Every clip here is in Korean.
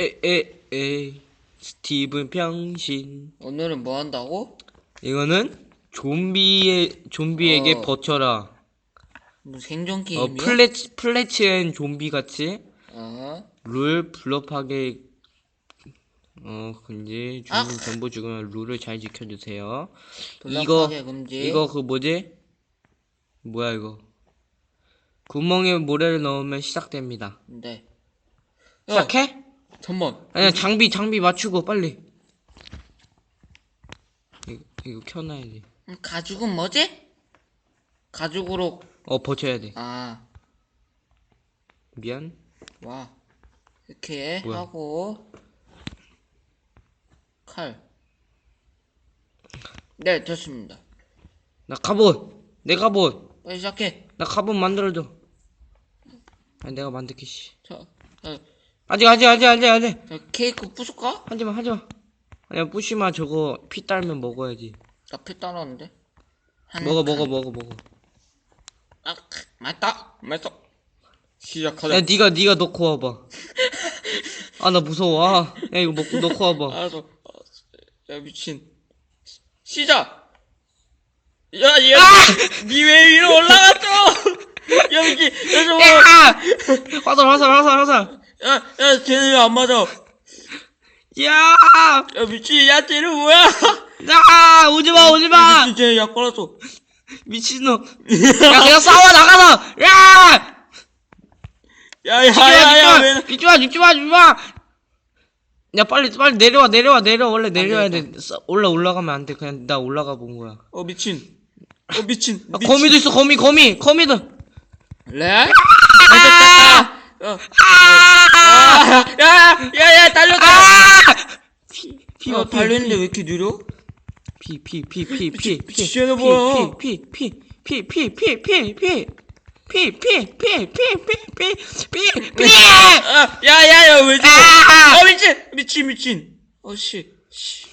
에에에 스티븐 병신 오늘은 뭐 한다고? 이거는 좀비의 좀비에게 어. 버텨라 뭐 생존 어 게임이야? 플래치 플래치앤 좀비 같이 어? 룰 블럽하게 어 근데 아. 주민 전부 죽으면 룰을 잘 지켜주세요 블록하게 금지. 이거 그 뭐지 뭐야 이거 구멍에 모래를 넣으면 시작됩니다 네. 야, 시작해? 잠만. 아니야 장비 장비 맞추고 빨리 이거, 이거 켜놔야지 음, 가죽은 뭐지? 가죽으로 어 버텨야 돼 아, 미안 와. 이렇게 뭐야? 하고 칼. 네, 됐습니다. 나 갑옷 내 갑옷 빨리 시작해. 나 갑옷 만들어줘 아니 내가 만들게 씨 자, 자, 아직 아직 아직 아직 아직 자 케이크 부술까? 하지마 하지마 아니야 뿌시마 저거 피 딸면 먹어야지 나피 따랐는데. 한 먹어 칼. 먹어 먹어 먹어 아, 맛있다. 맛있어. 시작하자. 야 니가 니가 넣고 와봐 아 나 무서워 아, 야 이거 먹고 넣고 와봐 알았어. 어, 야 미친. 시- 시작. 야 얘. 니왜 위로 올라갔어? 야 저거. 야! 화살 화살 화살 화살 야, 야 쟤는 왜 안 맞아? 야! 야 미친. 야 쟤는 뭐야? 야! 오지마 오지마 미친 쟤약 빨았어. 미친놈 야 그냥 싸워 나가서 야! 야 야 야 야 왜? 죽지마 죽지마 죽지마 야 빨리 빨리 내려와 내려와 내려 원래 내려야 돼 싸- 올라 올라가면 안 돼 그냥 나 올라가 본 거야 어 미친. 어 미친. 아, 거미도 있어 거미 거미 거미도 레? 됐다. 어. 야, 야, 야, 달려, 달려. 피, 피, 야, 달리는데 왜 이렇게 느려? 피, 피, 피, 피, 피, 피, 피, 피, 피, 피, 피, 피, 피, 피, 피. 피, 피, 피, 피, 피, 피, 피, 피! 야, 야, 야, 왜 저래? 아, 미친! 미친, 미친! 어, 씨, 씨.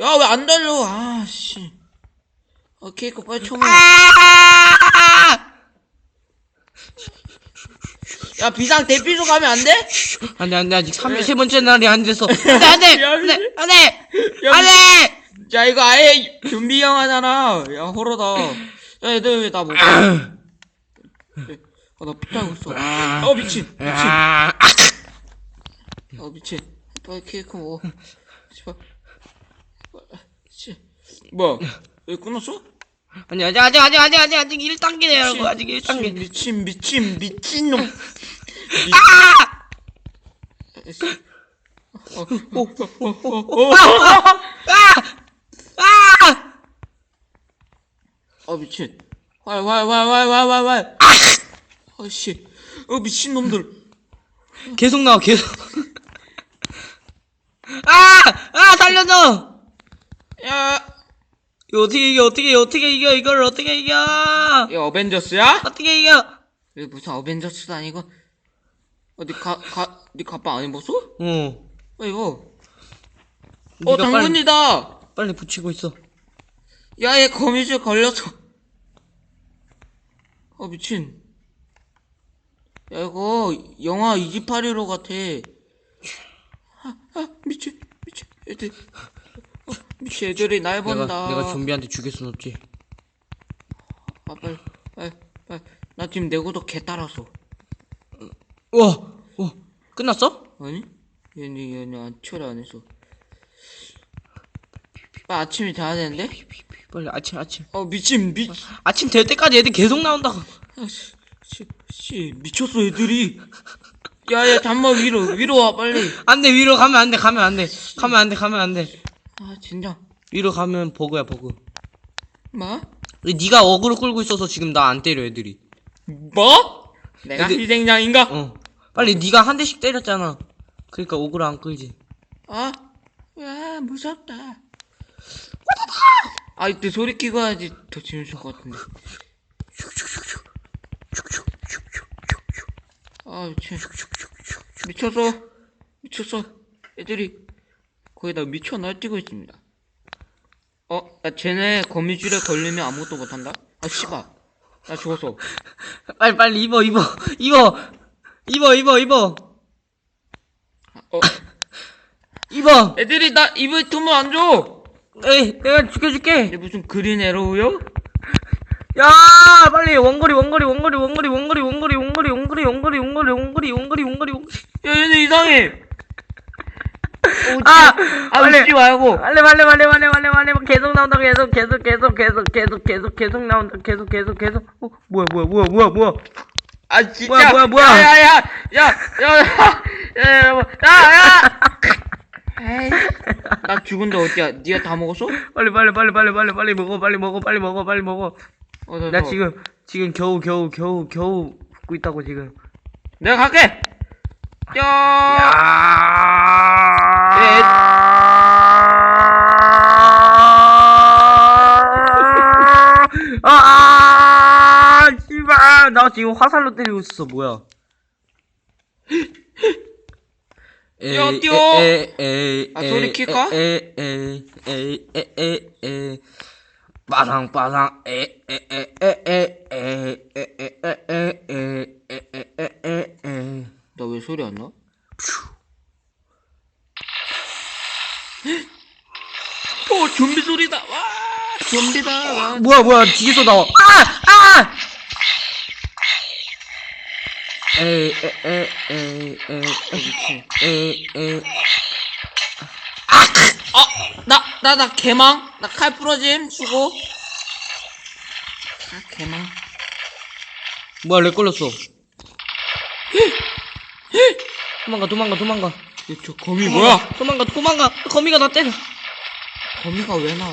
야, 왜 안 달려? 아, 씨. 어, 케이크 빨리 쳐먹어. 야 비상 대피소 가면 안 돼? 안돼 안돼 아직 3세 번째 날이 안 됐어 안돼 안돼 야, 안돼 안돼 야, 안돼 야 이거 아예 좀비 영화잖아. 야 호러다. 야 얘들 왜나 못? 어나 피타고 있어. 어 미친 미친. 아, 어 미친. 빨리 케이크 먹어. 씨. 뭐야? 왜 끊었어? 아니 아직 아직 아직 아직 아직 아직 1단계네 여러분 아직 1단계 미친 미친 미친 놈. 아! 어. 아! 어 미친. 활활활활활활활. 어씨. 어 미친 놈들. 계속 나와 계속 아! 아 살려줘 야. 이거 어떻게 이겨 어떻게 어떻게 이겨 이걸 어떻게 이겨? 이 어벤져스야? 어떻게 이겨? 왜 무슨 어벤져스도 아니고? 어디 가 가네 가방 안 입었어? 어 어? 이거 어 네가 당근이다! 빨리, 붙이고 있어. 야 얘 거미줄 걸렸어 어 미친. 야 이거 영화 2815 같아. 아, 아 미친 미친. 애들. 어, 미친 애들이 날 내가 본다 내가 좀비한테 죽일 순 없지 아 빨리 빨리 빨리 나 지금 내 구독 개 따라서 우와 어 끝났어? 아니? 얘네 얘네 안 처리 안 했어. 아, 아침이 돼야 되는데? 빨리 아침 아침 어 미친 미 아침 될 때까지 애들 계속 나온다고 아, 씨, 씨, 씨 미쳤어 애들이. 야 야 잠만 위로 위로 와 빨리. 안 돼 위로 가면 안 돼 가면 안 돼 가면 안 돼 가면 안 돼 아 진짜. 위로 가면 버그야 버그 뭐? 네가 어그로 끌고 있어서 지금 나 안 때려 애들이 뭐? 내가 애들- 희생양인가? 어 빨리 네가 한 대씩 때렸잖아 그러니까 어그로 안 끌지 아, 야 무섭다. 아 이때 소리 끼고 해야지 더 재밌을 것 같은데. 아 미친. 미쳤어. 미쳤어. 애들이 거기다 미쳐 날뛰고 있습니다. 어? 야 쟤네 거미줄에 걸리면 아무것도 못한다? 아 씨발 나 죽었어 빨리 빨리 입어 입어 입어 입어 입어 입어 어 입어 애들이 나 입을 틈을 안줘 에이 내가 죽여줄게 얘 무슨 그린 에로우요? 야 빨리 원거리 원거리 원거리 원거리 원거리 원거리 원거리 원거리 원거리 원거리 원거리 원거리 원거리 원거리 야 얘네 이상해 아, 아 빨리. 웃지 말고. 말래 말래 말래 말래 말래 말래 계속 나온다 계속 계속 계속 계속 계속 계속 계속 나온다 계속 계속 계속 어 뭐야 뭐야 뭐야 뭐야 뭐야 아 진짜. 뭐야, 뭐야, 뭐야. 야야야. 야야야. 야야. 에이, 나 죽은데 어디야? 네가 다 먹었어? 빨리 빨리 빨리 빨리 빨리 빨리 먹어 빨리 먹어 빨리 먹어 빨리 먹어 어, 나 지금 지금 겨우 겨우 겨우 겨우 굽고 있다고 지금 내가 갈게. 야. 야. 아, 아, 씨발. 나 지금 화살로 때리고 있어, 뭐야. 뛰어, 뛰어. 아, 돌이킬까? 에에에에에에에 빠랑빠랑 에에에에에에에에에에에에에에 나 왜 소리 안 나? 좀비다. 뭐야 뭐야 뒤에서 나와. 아! 아! 에이 에이 에이 에이 에이 에이 아! 어! 나! 나! 나 개망! 나 칼 부러짐 주고 아 개망 뭐야 렉 걸렸어 도망가 도망가 도망가 저 거미 뭐야? 도망가 도망가 거미가 나 때려 거미가 왜 나와?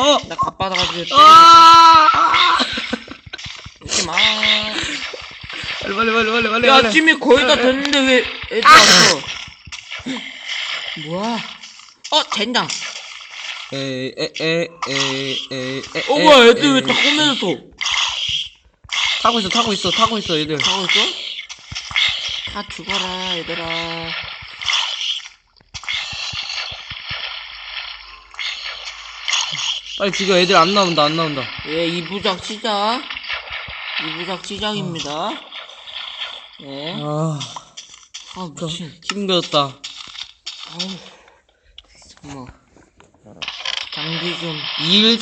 죽였지. 아! 웃지 마. 빨리 빨리 빨리 빨리 빨리. 야, 빨리. 짐이 거의 다 네, 네. 됐는데 왜 애들 아. 왔어? 뭐야? 어, 된장. 에이 에이 에이 에이. 어, 뭐야, 애들 왜 다 꼬매졌어? 타고 있어 타고 있어 타고 있어 얘들. 가고 있어? 다 죽어라, 얘들아. 빨리 지금 애들 안 나온다 안 나온다. 예, 이부작 시작. 이부작 시작입니다. 예. 아 아, 미친. 힘들었다. 아우. 정말. 장기 좀. 2일